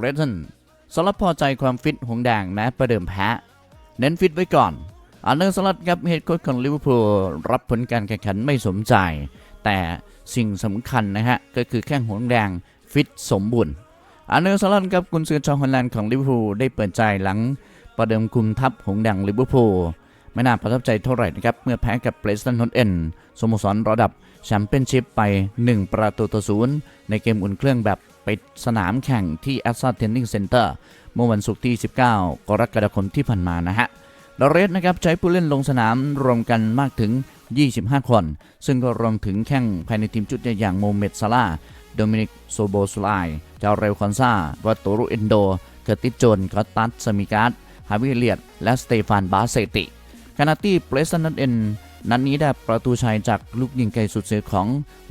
เรตันสลับพอใจความฟิตหงแดงแม้ประเดิมแพ้ เน้นฟิตไว้ก่อนอันเนอร์สลัดครับเฮดโค้ชของลิเวอร์พูลรับผลการแข่งขันไม่สมใจ แต่สิ่งสำคัญนะฮะ ก็คือแข้งหงแดงฟิตสมบูรณ์อันเนอร์สลัดครับกุนซือชาวฮอลแลนด์ของลิเวอร์พูลได้เปิดใจหลังประเดิมคุมทัพหงแดงลิเวอร์พูลไม่น่าประทับใจเท่าไหร่นะครับ เมื่อแพ้กับเปรสตันนอตเอ็นสโมสรระดับแชมเปี้ยนชิพไป 1 ประตูต่อศูนย์ในเกมอุ่นเครื่องแบบ ปิดสนามแข่งที่แอสซัตเทนนิงเซ็นเตอร์เมื่อวันศุกร์ที่ 19 กรกฎาคมที่ผ่านมานะฮะดอเรสนะครับใช้ผู้เล่นลงสนามรวมกันมากถึง 25 คน ซึ่งก็รวมถึงแข้งภายในทีมชุดใหญ่อย่างโมเมดซาลาโดมินิกโซโบสไลจาเรลคอนซาวัตโตรุเอนโด เกติสโจนกอตตัสสมิการ์ดฮาวิเลียด และสเตฟานบาเซติขณะที่เปรสตันนันเอ็นนัดนนี้ได้ประตูชัยจากลูกยิงไกลสุดเสียของ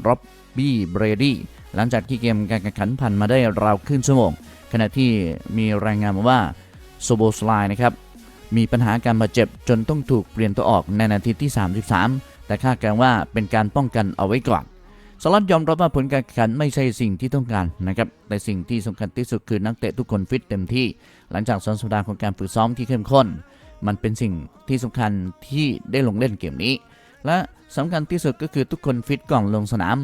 ร็อบบี้เบรดี้ หลังจากที่เกมการแข่งขันผ่านมาได้ราวครึ่งชั่วโมง ขณะที่มีรายงานมาว่าโซโบสไลนะครับมีปัญหาการบาดเจ็บจนต้องถูกเปลี่ยนตัวออกในนาทีที่ 33 แต่คาดการว่าเป็นการป้องกันเอาไว้ก่อนสลัดยอมรับว่าผลการแข่งขันไม่ใช่สิ่งที่ต้องการนะครับ แต่สิ่งที่สำคัญที่สุดคือนักเตะทุกคนฟิตเต็มที่ หลังจากสองสัปดาห์ของการฝึกซ้อมที่เข้มข้น มันเป็นสิ่งที่สำคัญที่ได้ลงเล่นเกมนี้ และสำคัญที่สุดก็คือทุกคนฟิตก่อนลงสนาม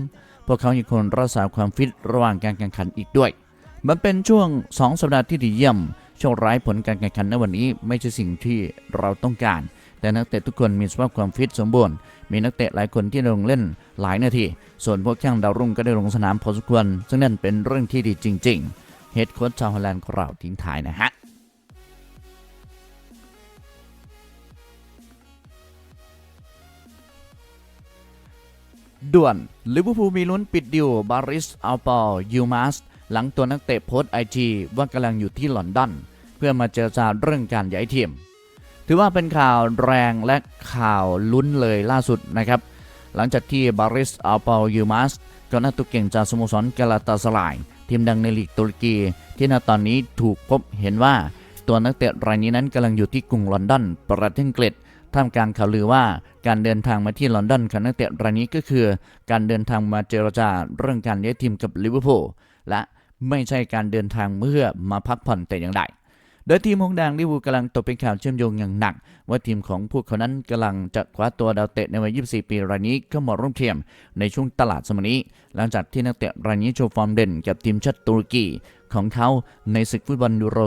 พวกเขายังคงรักษาความฟิตระหว่างการแข่งขันอีกด้วย มันเป็นช่วง 2 สัปดาห์ที่ดีเยี่ยมโชคร้ายผลการแข่งขันในวันนี้ไม่ใช่สิ่งที่เราต้องการ แต่นักเตะทุกคนมีสภาพความฟิตสมบูรณ์ มีนักเตะหลายคนที่ลงเล่นหลายนาที ส่วนพวกแข้งดาวรุ่งก็ได้ลงสนามพอสมควร ซึ่งนั่นเป็นเรื่องที่ดีจริง ๆ เฮดโค้ชชาวฮอลแลนด์กล่าวทิ้งท้ายนะฮะ ด่วนลิเวอร์พูลมีลุ้นปิดดิวบาริสอัลปอลยูมาสหลังตัวนักเตะโพสไอจีว่ากำลังอยู่ที่ลอนดอนเพื่อมาเจรจาเรื่องการย้ายทีม ถือว่าเป็นข่าวแรงและข่าวลุ้นเลยล่าสุดนะครับ หลังจากที่บาริสอัลปอลยูมาสกองหน้าตัวเก่งจากสโมสรกาลาตาสลาย ทีมดังในลีกตุรกี ที่ณตอนนี้ถูกพบเห็นว่า ตัวนักเตะรายนี้นั้นกำลังอยู่ที่กรุงลอนดอนประเทศอังกฤษ ท่ามกลางข่าวลือว่าการเดินทางมาที่ลอนดอนของนักเตะรายนี้ก็คือ การเดินทางมาเจรจาเรื่องการย้ายทีมกับลิเวอร์พูลและไม่ใช่การเดินทางเพื่อมาพักผ่อนแต่อย่างใดโดยทีมหงแดงลิเวอร์พูลกำลังตกเป็นข่าวเชื่อมโยงอย่างหนัก ว่าทีมของพวกเขานั้นกำลังจะคว้าตัวดาวเตะในวัย 24 ปีรายนี้เข้ามาร่วมทีมในช่วงตลาดสมัยนี้ หลังจากที่นักเตะรายนี้โชว์ฟอร์มเด่นกับทีมชาติตุรกีของเขาในศึกฟุตบอลยูโร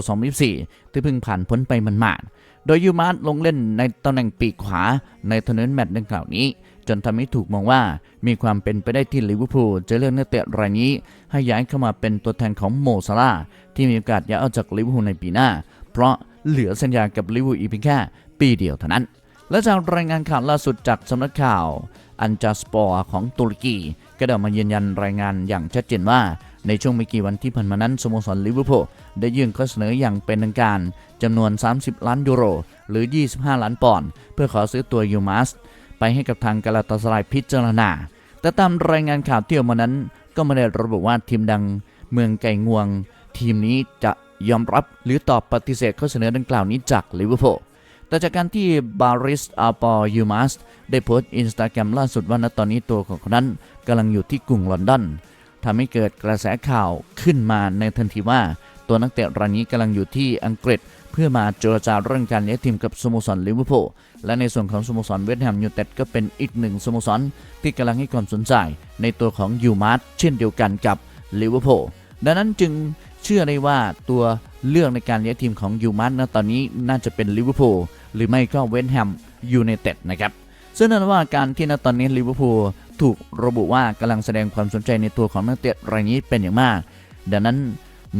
2024 ที่เพิ่งผ่านพ้นไปมันมาดๆ โดยยูมาร์ลงเล่นในตำแหน่งปีกขวาในทัวร์นาเมนต์แมตช์ดังกล่าวนี้ จนทำให้ถูกมองว่ามีความเป็นไปได้ที่ลิเวอร์พูลจะเลือกนักเตะรายนี้ ให้ย้ายเข้ามาเป็นตัวแทนของโมซาลาที่มีโอกาสย้ายออกจากลิเวอร์พูลในปีหน้า เพราะเหลือสัญญากับลิเวอร์พูลอีกเพียงแค่ปีเดียวเท่านั้น และจากรายงานข่าวล่าสุดจากสำนักข่าวอันจาสปอร์ของตุรกีก็ได้มายืนยันรายงานอย่างชัดเจนว่า ในช่วงไม่กี่วันที่ผ่านมานั้นสโมสรลิเวอร์พูลได้ยื่นข้อเสนออย่างเป็นทางการจำนวน 30 ล้านยูโร หรือ 25 ล้านปอนด์เพื่อขอซื้อตัวยูมาสไปให้กับทางกาลาตาสลายพิจารณา แต่ตามรายงานข่าวที่ออกมานั้น ก็ไม่ได้ระบุว่าทีมดังเมืองไก่งวง ทีมนี้จะยอมรับหรือตอบปฏิเสธข้อเสนอดังกล่าวนี้จากลิเวอร์พูลแต่จากการที่บาริสอาปอยูมาสได้โพสต์อินสตาแกรมล่าสุดว่าณตอนนี้ตัวของเขานั้นกำลังอยู่ที่กรุงลอนดอน ทำให้เกิดกระแสข่าวขึ้นมาในทันทีว่า ตัวนักเตะรายนี้กำลังอยู่ที่อังกฤษ เพื่อมาเจรจาเรื่องการย้ายทีมกับสโมสรลิเวอร์พูลและในส่วนของสโมสรเวสต์แฮมยูไนเต็ดก็เป็นอีกหนึ่งสโมสรที่กำลังให้ความสนใจ ในตัวของยูมาร์เช่นเดียวกันกับลิเวอร์พูลดังนั้นจึงเชื่อได้ว่าตัวเลือกในการย้ายทีมของยูมาร์ณตอนนี้น่าจะเป็นลิเวอร์พูลหรือไม่ก็เวสต์แฮมยูไนเต็ดนะครับซึ่งนั่นว่าการที่ณตอนนี้ลิเวอร์พูล ถูกระบุว่ากำลังแสดงความสนใจในตัวของนักเตะรายนี้เป็นอย่างมาก ดังนั้น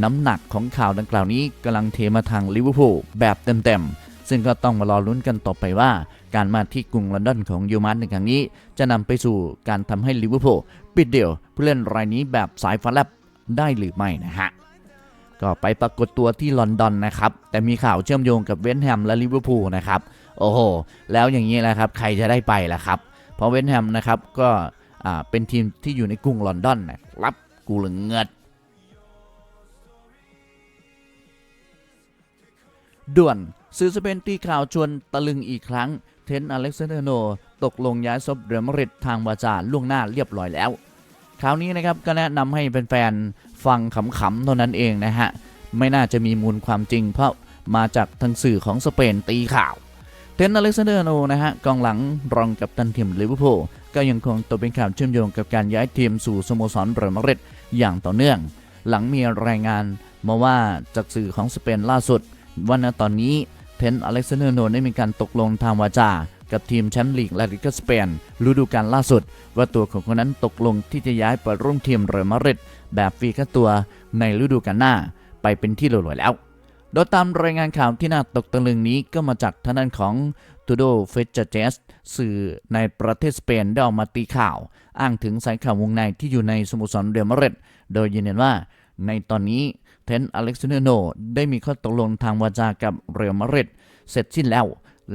น้ำหนักของข่าวดังกล่าวนี้กำลังเทมาทางลิเวอร์พูลแบบเต็มๆ ซึ่งก็ต้องมารอลุ้นกันต่อไปว่า การมาที่กรุงลอนดอนของยูมาร์ในครั้งนี้ จะนำไปสู่การทำให้ลิเวอร์พูลปิดเดี่ยวผู้เล่นรายนี้แบบสายฟ้าแลบได้หรือไม่นะฮะก็ไปปรากฏตัวที่ลอนดอนนะครับ แต่มีข่าวเชื่อมโยงกับเวสต์แฮมและลิเวอร์พูลนะครับ โอ้โห แล้วอย่างนี้แหละครับ ใครจะได้ไปล่ะครับ เพราะเวสต์แฮมนะครับก็เป็นทีมที่อยู่ในกรุงลอนดอนนะรับกูเหลืองเงิดด่วนสื่อสเปนตีข่าวชวนตะลึงอีกครั้ง เทนอเล็กซานเดโน ตกลงย้ายซบเรอัลมริดทางวาจาล่วงหน้าเรียบร้อยแล้ว คราวนี้นะครับก็แนะนำให้แฟนๆฟังขำๆเท่านั้นเองนะฮะ ไม่น่าจะมีมูลความจริงเพราะมาจากทางสื่อของสเปนตีข่าว เทนอเล็กซานเดอร์โนนะฮะกองหลังรองกับตันทีมลิเวอร์พูลก็ยังคงตกเป็นข่าวเชื่อมโยงกับการย้ายทีมสู่สโมสรเรอัลมาดริดอย่างต่อเนื่อง หลังมีรายงานมาว่าจากสื่อของสเปนล่าสุด ว่าณตอนนี้เทนอเล็กซานเดอร์โนได้มีการตกลงทางวาจา กับทีมแชมป์ลีกละลิกาสเปนฤดูกาลล่าสุด ว่าตัวของคนนั้นตกลงที่จะย้ายไปร่วมทีมเรอัลมาดริดแบบฟรีค่าตัวในฤดูกาลหน้า ไปเป็นที่เรียบร้อยแล้ว โดยตามรายงานข่าวที่น่าตกตะลึงนี้ก็มาจากทางด้านของตูโดเฟจเจสสื่อในประเทศสเปนได้ออกมาตีข่าว อ้างถึงสายข่าววงในที่อยู่ในสโมสรเรอัลมาดริดโดยยืนยันว่าในตอนนี้เทนอเล็กซานเดโนได้มีข้อตกลงทางวาจากับเรอัลมาดริดเสร็จสิ้นแล้ว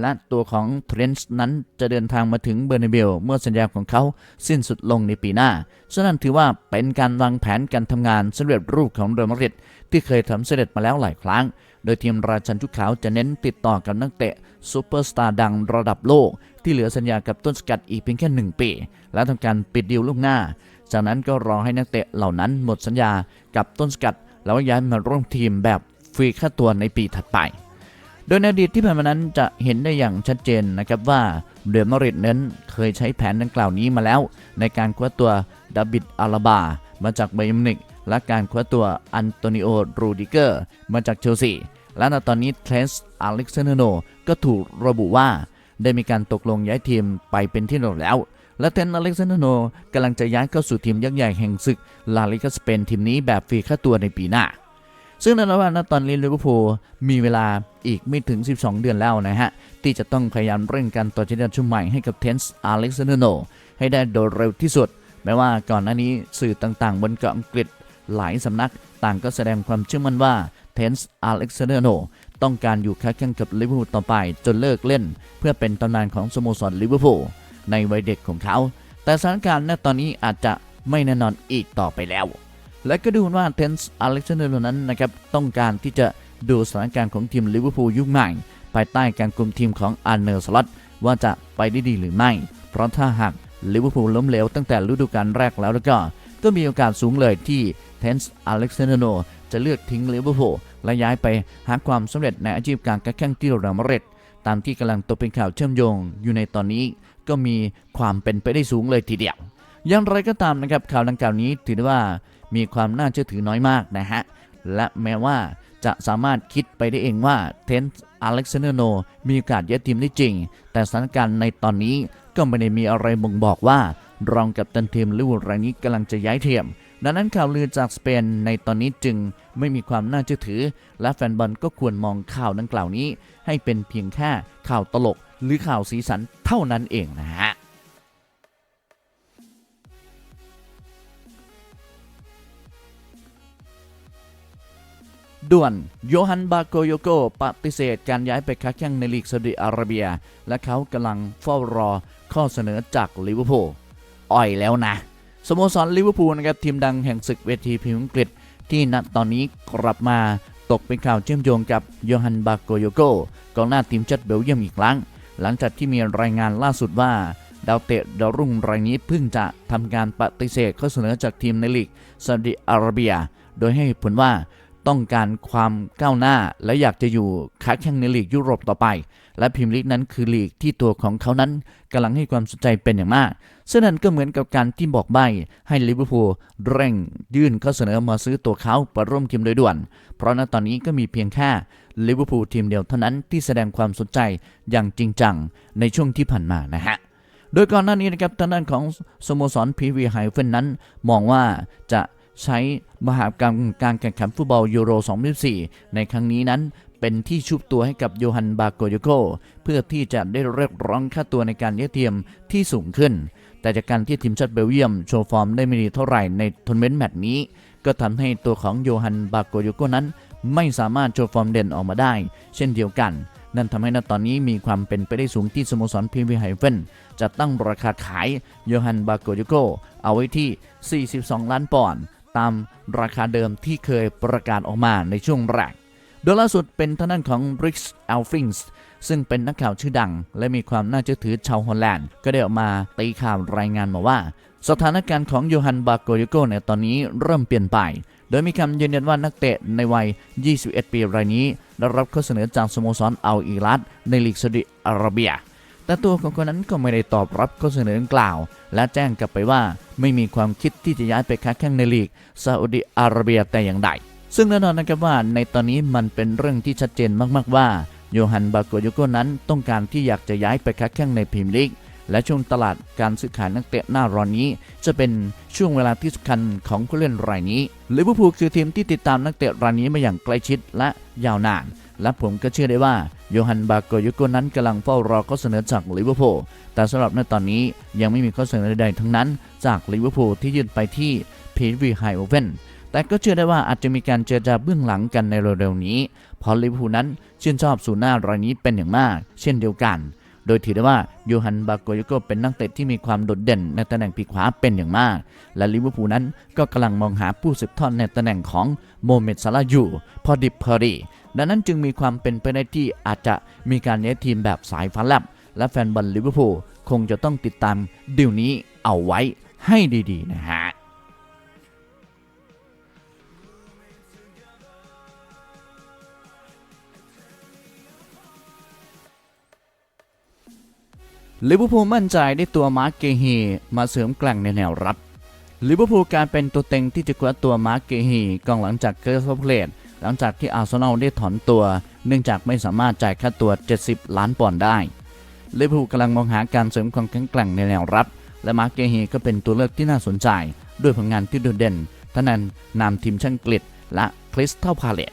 และตัวของเทรนส์นั้นจะเดินทางมาถึงเบอร์นาเบลเมื่อสัญญาของเขาสิ้นสุดลงในปีหน้า ฉะนั้นถือว่าเป็นการวางแผนการทำงานสำเร็จรูปของเรอัลมาดริดที่เคยทำสำเร็จมาแล้วหลายครั้ง โดยทีมราชันชุดขาวจะเน้นติดต่อกับนักเตะซูเปอร์สตาร์ดังระดับโลก ที่เหลือสัญญากับต้นสกัดอีกเพียงแค่หนึ่งปี และทำการปิดดีลลูกหน้า จากนั้นก็รอให้นักเตะเหล่านั้นหมดสัญญากับต้นสกัด แล้วย้ายมาร่วมทีมแบบฟรีค่าตัวในปีถัดไป โดยในอดีตที่ผ่านมานั้นจะเห็นได้อย่างชัดเจนนะครับว่าเรอัลมาดริดนั้นเคยใช้แผนดังกล่าวนี้มาแล้ว ในการคว้าตัวดาบิดอาลาบา มาจากไบเอร์นมิวนิกและการคว้าตัวอันโตนิโอรูดิเกอร์มาจากเชลซีและในตอนนี้เทรนส์อเล็กซานโนก็ถูกระบุว่า ได้มีการตกลงย้ายทีมไปเป็นที่เรียบร้อยแล้ว และเทรนต์อเล็กซานโนกำลังจะย้ายเข้าสู่ทีมยักษ์ใหญ่แห่งศึกลาลิกาสเปนทีมนี้แบบฟรีค่าตัวในปีหน้า ซึ่งนั่นแปลว่าณตอนนี้ลิเวอร์พูลมีเวลาอีกไม่ถึง 12 เดือนแล้วนะฮะ ที่จะต้องพยายามเร่งการต่อเจดชุดใหม่ให้กับเทนส์อเล็กซานเดอร์โนให้ได้โดยเร็วที่สุด แม้ว่าก่อนหน้านี้สื่อต่างๆ บนเกาะอังกฤษหลายสำนักต่างก็แสดงความเชื่อมั่นว่าเทนส์อเล็กซานเดอร์โนต้องการอยู่ค้าแข่งกับลิเวอร์พูลต่อไปจนเลิกเล่น เพื่อเป็นตำนานของสโมสรลิเวอร์พูลในวัยเด็กของเขา แต่สถานการณ์ณตอนนี้อาจจะไม่แน่นอนอีกต่อไปแล้ว และก็ดูว่าเทนส์อเล็กซานเดอร์นั้นนะครับต้องการที่จะดูสถานการณ์ของทีมลิเวอร์พูลยุคใหม่ภายใต้การคุมทีมของอาร์เนอร์สล็อตว่าจะไปได้ดีหรือไม่ เพราะถ้าหากลิเวอร์พูลล้มเหลวตั้งแต่ฤดูกาลแรกแล้วแล้วก็ ก็มีโอกาสสูงเลยที่เทนส์อเล็กซานเดอร์โนจะเลือกทิ้งลิเวอร์พูลและย้ายไปหาความสำเร็จในอาชีพการแข่งที่เรอัลมาดริดตามที่กำลังตกเป็นข่าวเชื่อมโยงอยู่ในตอนนี้ ก็มีความเป็นไปได้สูงเลยทีเดียวอย่างไรก็ตามนะครับข่าวดังกล่าวนี้ถือว่า มีความน่าเชื่อถือน้อยมากนะฮะ และแม้ว่าจะสามารถคิดไปได้เองว่าเทนส์อเล็กซานเดอร์โนมีโอกาสย้ายทีมได้จริง แต่สถานการณ์ในตอนนี้ก็ไม่ได้มีอะไรบ่งบอกว่า รองกับตันทีมลิเวอร์รายนี้กำลังจะย้ายเทียม ดังนั้นข่าวลือจากสเปนในตอนนี้จึงไม่มีความน่าเชื่อถือ และแฟนบอลก็ควรมองข่าวดังกล่าวนี้ ให้เป็นเพียงแค่ข่าวตลกหรือข่าวสีสันเท่านั้นเองนะฮะ ด่วนโยฮันบาโกโยโกปฏิเสธการย้ายไปค้าแข่งในลีกซาอุดิอาระเบีย และเขากำลังเฝ้ารอข้อเสนอจากลิเวอร์พูลอ่อยแล้วนะ สโมสรลิเวอร์พูลนะครับทีมดังแห่งศึกเวทีพรีเมียร์อังกฤษ ที่ณตอนนี้กลับมาตกเป็นข่าวเชื่อมโยงกับโยฮันบาโกโยโกกองหน้าทีมชาติเบลเยียมอีกครั้ง หลังจากที่มีรายงานล่าสุดว่าดาวเตะดาวรุ่งรายนี้เพิ่งจะทำการปฏิเสธข้อเสนอจากทีมในลีกซาอุดิอาระเบีย โดยให้เหตุผลว่า ต้องการความก้าวหน้า และอยากจะอยู่ค้าแข่งในลีกยุโรปต่อไป และพรีเมียร์ลีกนั้นคือลีกที่ตัวของเขานั้นกำลังให้ความสนใจเป็นอย่างมากซึ่งนั่นก็เหมือนกับการที่บอกใบให้ลิเวอร์พูลเร่งยื่นข้อเสนอมาซื้อตัวเขาไปร่วมทีมโดยด่วน เพราะณตอนนี้ก็มีเพียงแค่ลิเวอร์พูลทีมเดียวเท่านั้นที่แสดงความสนใจอย่างจริงจังในช่วงที่ผ่านมานะฮะโดยก่อนหน้านี้นะครับทางด้านของสโมสรพีวีไฮเฟนนั้นมองว่าจะ ใช้มหากรรมการแข่งขันฟุตบอลยูโร 2024 ในครั้งนี้นั้นเป็นที่ชุบตัวให้กับโยฮันบาโกโยโกเพื่อที่จะได้เรียกร้องค่าตัวในการเยียเทียมที่สูงขึ้น แต่จากการที่ทีมชาติเบลเยียมโชว์ฟอร์มได้ไม่ดีเท่าไหร่ในทัวร์นาเมนต์แมตช์นี้ ก็ทำให้ตัวของโยฮันบาโกโยโกนั้น ไม่สามารถโชว์ฟอร์มเด่นออกมาได้ เช่นเดียวกัน นั่นทำให้ณตอนนี้มีความเป็นไปได้สูงที่สโมสรพีวีไฮเฟนจะตั้งราคาขายโยฮันบาโกโยโกเอาไว้ที่ 42 ล้านปอนด์ ตามราคาเดิมที่เคยประกาศออกมาในช่วงแรก โดยล่าสุดเป็นท่างด้นของริกส์อัลฟิงส์ซึ่งเป็นนักข่าวชื่อดัง และมีความน่าเชื่อถือชาวฮอลแลนด์ ก็ได้ออกมาตีข่าวรายงานมาว่า สถานการณ์ของโยฮันบาโกโยโกในตอนนี้เริ่มเปลี่ยนไปโดยมีคำยืนยันว่านักเตะในวัย 21 ปีรายนี้ ได้รับข้อเสนอจากสโมสรอัลอิรัดในลีกซาอุดิอาระเบีย แต่ตัวของคนนั้นก็ไม่ได้ตอบรับข้อเสนอดังกล่าว และแจ้งกลับไปว่าไม่มีความคิดที่จะย้ายไปค้าแข่งในลีกซาอุดิอาระเบียแต่อย่างใด ซึ่งแน่นอนนะครับว่าในตอนนี้มันเป็นเรื่องที่ชัดเจนมากๆว่าโยฮันบาโกโยโกนั้นต้องการที่อยากจะย้ายไปค้าแข่งในพรีเมียร์ลีกและช่วงตลาดการซื้อขายนักเตะหน้าร้อนนี้ จะเป็นช่วงเวลาที่สำคัญของผู้เล่นรายนี้ลิเวอร์พูลคือทีมที่ติดตามนักเตะรายนี้มาอย่างใกล้ชิดและยาวนาน และผมก็เชื่อได้ว่าโยฮันบาโกโยโกนั้นกำลังเฝ้ารอข้อเสนอจากลิเวอร์พูลแต่สำหรับในตอนนี้ยังไม่มีข้อเสนอใดๆทั้งนั้นจากลิเวอร์พูลที่ยื่นไปที่พีวีไฮโอเวนแต่ก็เชื่อได้ว่าอาจจะมีการเจรจาเบื้องหลังกันในเร็วๆนี้เพราะลิเวอร์พูลนั้นชื่นชอบสูนย์หน้ารายนี้เป็นอย่างมาก เช่นเดียวกัน โดยถือได้ว่าโยฮันบาโกยโกเป็นนักเตะที่มีความโดดเด่นในตำแหน่งปีกขวาเป็นอย่างมาก และลิเวอร์พูลนั้นก็กำลังมองหาผู้สืบทอดในตำแหน่งของโมเมดซาลาอยู่พอดิบพอดี ดังนั้นจึงมีความเป็นไปได้ที่อาจจะมีการย้ายทีมแบบสายฟ้าแลบและแฟนบอลลิเวอร์พูลคงจะต้องติดตามดีลนี้เอาไว้ให้ดีๆนะฮะลิเวอร์พูลมั่นใจได้ตัวมาร์กเกฮีมาเสริมแกล่งในแนวรับลิเวอร์พูลการเป็นตัวเต็งที่จะคว้าตัวมาร์กเกฮีกองหลังจากเกิร์สเพลต หลังจากที่อาร์เซนอลได้ถอนตัว เนื่องจากไม่สามารถจ่ายค่าตัว 70 ล้านปอนด์ได้ลิเวอร์พูลกำลังมองหาการเสริมความแข็งแกร่งในแนวรับ และมาร์กเกฮีก็เป็นตัวเลือกที่น่าสนใจ ด้วยผลงานที่โดดเด่นทั้งนั้นนำทีมช่างกฤษและคริสตัลพาเลต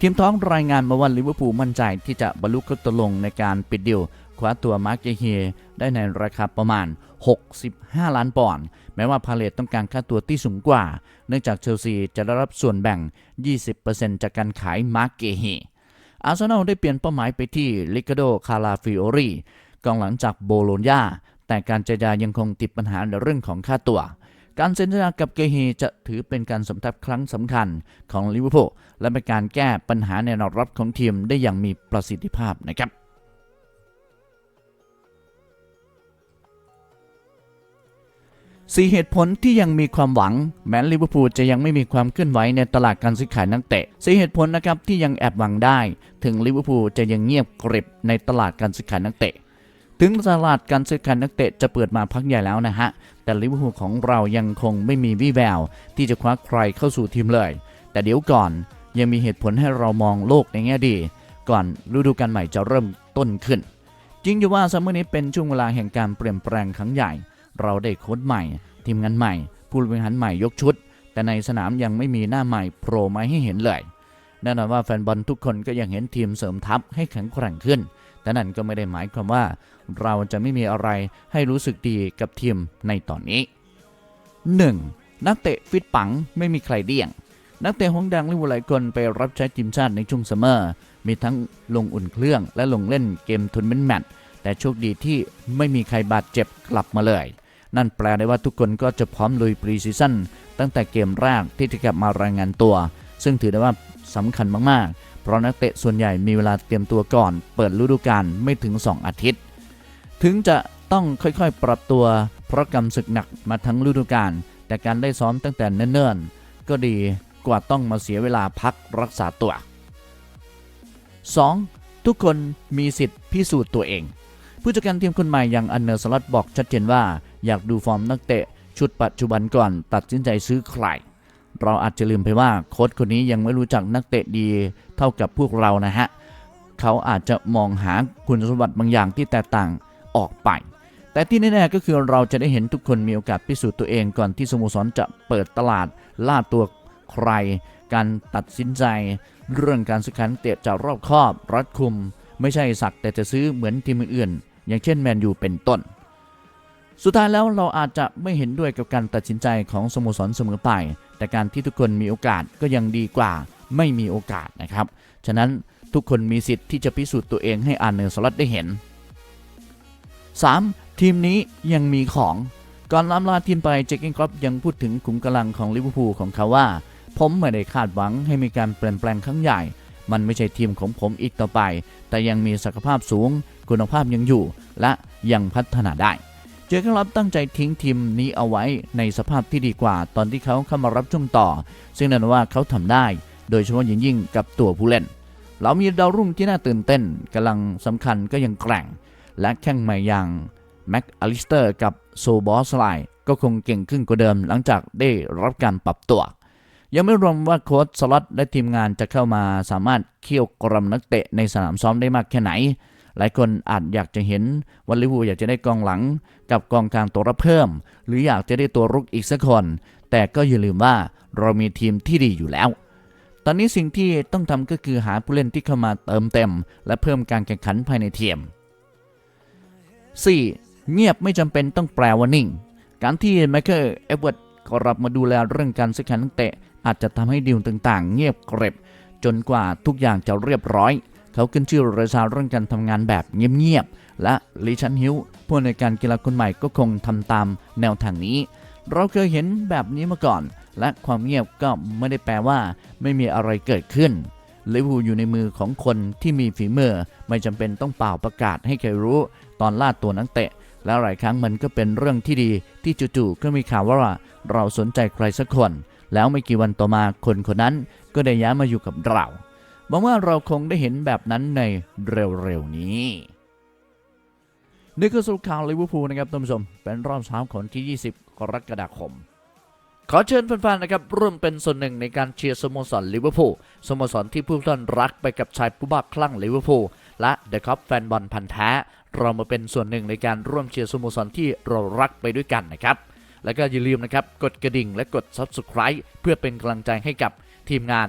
ทีมท้องรายงานมาว่าลิเวอร์พูลมั่นใจที่จะบรรลุข้อตกลงในการปิดดีล คว้าตัวมาร์กเกเฮียได้ในราคาประมาณ 65 ล้านปอนด์แม้ว่าพาเลตต้องการค่าตัวที่สูงกว่า เนื่องจากเชลซีจะได้รับส่วนแบ่ง 20%จากการขายมาร์กเกเฮียอาร์เซนอลได้เปลี่ยนเป้าหมายไปที่ลิกาโดคาราฟิโอรีกองหลังจากโบโลญญาแต่การเจรจายังคงติดปัญหาในเรื่องของค่าตัว การเซ็นสัญญากับเกฮีจะถือเป็นการสมทับครั้งสำคัญของลิเวอร์พูลและเป็นการแก้ปัญหาในแนวรับของทีมได้อย่างมีประสิทธิภาพนะครับ สี่เหตุผลที่ยังมีความหวัง แม้ลิเวอร์พูลจะยังไม่มีความเคลื่อนไหวในตลาดการซื้อขายนักเตะสี่เหตุผลนะครับที่ยังแอบหวังได้ ถึงลิเวอร์พูลจะยังเงียบกริบในตลาดการซื้อขายนักเตะ ถึงตลาดการซื้อขายนักเตะจะเปิดมาพักใหญ่แล้วนะฮะ แต่ลิเวอร์พูลของเรายังคงไม่มีวี่แวว ที่จะคว้าใครเข้าสู่ทีมเลย แต่เดี๋ยวก่อนยังมีเหตุผลให้เรามองโลกในแง่ดี ก่อนฤดูกาลใหม่จะเริ่มต้นขึ้น จริงอยู่ว่าซัมเมอร์นี้เป็นช่วงเวลาแห่งการเปลี่ยนแปลงครั้งใหญ่ เราได้โค้ชใหม่ ทีมงานใหม่ ผู้บริหารใหม่ยกชุด แต่ในสนามยังไม่มีหน้าใหม่โผล่มาให้เห็นเลยแน่นอนว่าแฟนบอลทุกคนก็ยังเห็นทีมเสริมทัพให้แข็งแกร่งขึ้น แต่นั่นก็ไม่ได้หมายความว่า เราจะไม่มีอะไรให้รู้สึกดีกับทีมในตอนนี้ 1. นักเตะฟิตปังไม่มีใครเดี่ยง นักเตะหงส์แดงลิวอร์พูลหลายคนไปรับใช้ทีมชาติในช่วงซัมเมอร์ มีทั้งลงอุ่นเครื่องและลงเล่นเกมทัวร์นเมนแมตแต่โชคดีที่ไม่มีใครบาดเจ็บกลับมาเลย นั่นแปลได้ว่าทุกคนก็จะพร้อมลุยปรีซีซั่นตั้งแต่เกมแรกที่จะกลับมารายงานตัว ซึ่งถือได้ว่าสำคัญมากๆ เพราะนักเตะส่วนใหญ่มีเวลาเตรียมตัวก่อน เปิดฤดูกาลไม่ถึง 2 อาทิตย์ ถึงจะต้องค่อยๆ ปรับตัว เพราะกำศึกหนักมาทั้งฤดูกาลแต่การได้ซ้อมตั้งแต่เนิ่นๆ ก็ดีกว่าต้องมาเสียเวลาพักรักษาตัว 2. ทุกคนมีสิทธิ์พิสูจน์ตัวเอง ผู้จัดการทีมคนใหม่อย่างอันเนอร์สล็อตบอกชัดเจนว่า อยากดูฟอร์มนักเตะ ชุดปัจจุบันก่อนตัดสินใจซื้อใคร เราอาจจะลืมไปว่าโค้ชคนนี้ยังไม่รู้จักนักเตะดีเท่ากับพวกเรานะฮะ เขาอาจจะมองหาคุณสมบัติบางอย่างที่แตกต่างออกไป แต่ที่แน่ๆก็คือเราจะได้เห็นทุกคนมีโอกาสพิสูจน์ตัวเองก่อนที่สโมสรจะเปิดตลาดล่าตัวใคร การตัดสินใจ เรื่องการซื้อขายนักเตะจะรอบคอบรัดคุม ไม่ใช่สักแต่จะซื้อเหมือนทีมอื่นๆอย่างเช่นแมนยูเป็นต้น สุดท้ายแล้วเราอาจจะไม่เห็นด้วยกับการตัดสินใจของสโมสรเสมอไป แต่การที่ทุกคนมีโอกาสก็ยังดีกว่าไม่มีโอกาสนะครับ ฉะนั้นทุกคนมีสิทธิ์ที่จะพิสูจน์ตัวเองให้อาร์เนอร์สล็อตได้เห็น 3. ทีมนี้ยังมีของก่อนล้ำลาทีมไปเจคกิงครอปยังพูดถึงขุมกำลังของลิเวอร์พูลของเขาว่า ผมไม่ได้คาดหวังให้มีการเปลี่ยนแปลงครั้งใหญ่ มันไม่ใช่ทีมของผมอีกต่อไป แต่ยังมีศักยภาพสูง คุณภาพยังอยู่ และยังพัฒนาได้ อร์เกนคลับตั้งใจทิ้งทีมนี้เอาไว้ในสภาพที่ดีกว่า ตอนที่เขาเข้ามารับช่วงต่อ ซึ่งนั่นว่าเขาทำได้ โดยเฉพาะอย่างยิ่งกับตัวผู้เล่น เรามีดาวรุ่งที่น่าตื่นเต้นกำลังสำคัญก็ยังแกร่ง และแข้งใหม่อย่างแม็กอลิสเตอร์กับโซบอสไลก็คงเก่งขึ้นกว่าเดิมหลังจากได้รับการปรับตัว ยังไม่รวมว่าโค้ชสล็อตและทีมงานจะเข้ามาสามารถเคี่ยวกรำนักเตะในสนามซ้อมได้มากแค่ไหน หลายคนอาจอยากจะเห็นว่าลิเวอร์พูลอยากจะได้กองหลัง กับกองกลางตัวรับเพิ่ม หรืออยากจะได้ตัวรุกอีกสักคน แต่ก็อย่าลืมว่าเรามีทีมที่ดีอยู่แล้ว ตอนนี้สิ่งที่ต้องทำก็คือหาผู้เล่นที่เข้ามาเติมเต็ม และเพิ่มการแข่งขันภายในทีม 4. เงียบไม่จำเป็นต้องแปลว่านิ่ง การที่ไมเคิลเอเวิร์ดขอรับมาดูแลเรื่องการซื้อขายนักเตะอาจจะทำให้ดีลต่างๆ เงียบเกร็บจนกว่าทุกอย่างจะเรียบร้อย เขาขึ้นชื่อเรซาเรื่องการทำงานแบบเงียบๆ และลิชันฮิลผู้ในการกีฬาคนใหม่ก็คงทำตามแนวทางนี้ เราเคยเห็นแบบนี้มาก่อน และความเงียบก็ไม่ได้แปลว่า ไม่มีอะไรเกิดขึ้นลิเวอร์พูลอยู่ในมือของคนที่มีฝีมือไม่จำเป็นต้องเป่าประกาศให้ใครรู้ ตอนล่าตัวนักเตะ และหลายครั้งมันก็เป็นเรื่องที่ดีที่จู่ๆก็มีข่าวว่าเราสนใจใครสักคน แล้วไม่กี่วันต่อมาคนคนนั้นก็ได้ย้ายมาอยู่กับเรา หวังว่าเราคงได้เห็นแบบนั้นในเร็วๆนี้นี่คือสรุปข่าวลิเวอร์พูลนะครับท่านผู้ชม เป็นรอบเช้าของที่ 20 กรกฎาคม ขอเชิญแฟนๆนะครับร่วมเป็นส่วนหนึ่งในการเชียร์สโมสรลิเวอร์พูลสโมสรที่ผู้ท่านรักไปกับชายผู้บ้าคลั่งลิเวอร์พูลและเดอะคัพแฟนบอลพันธ์แท้เรามาเป็นส่วนหนึ่งในการร่วมเชียร์สโมสรที่เรารักไปด้วยกันนะครับแล้วก็อย่าลืมนะครับกดกระดิ่งและกด Subscribe เพื่อเป็นกำลังใจให้กับทีมงาน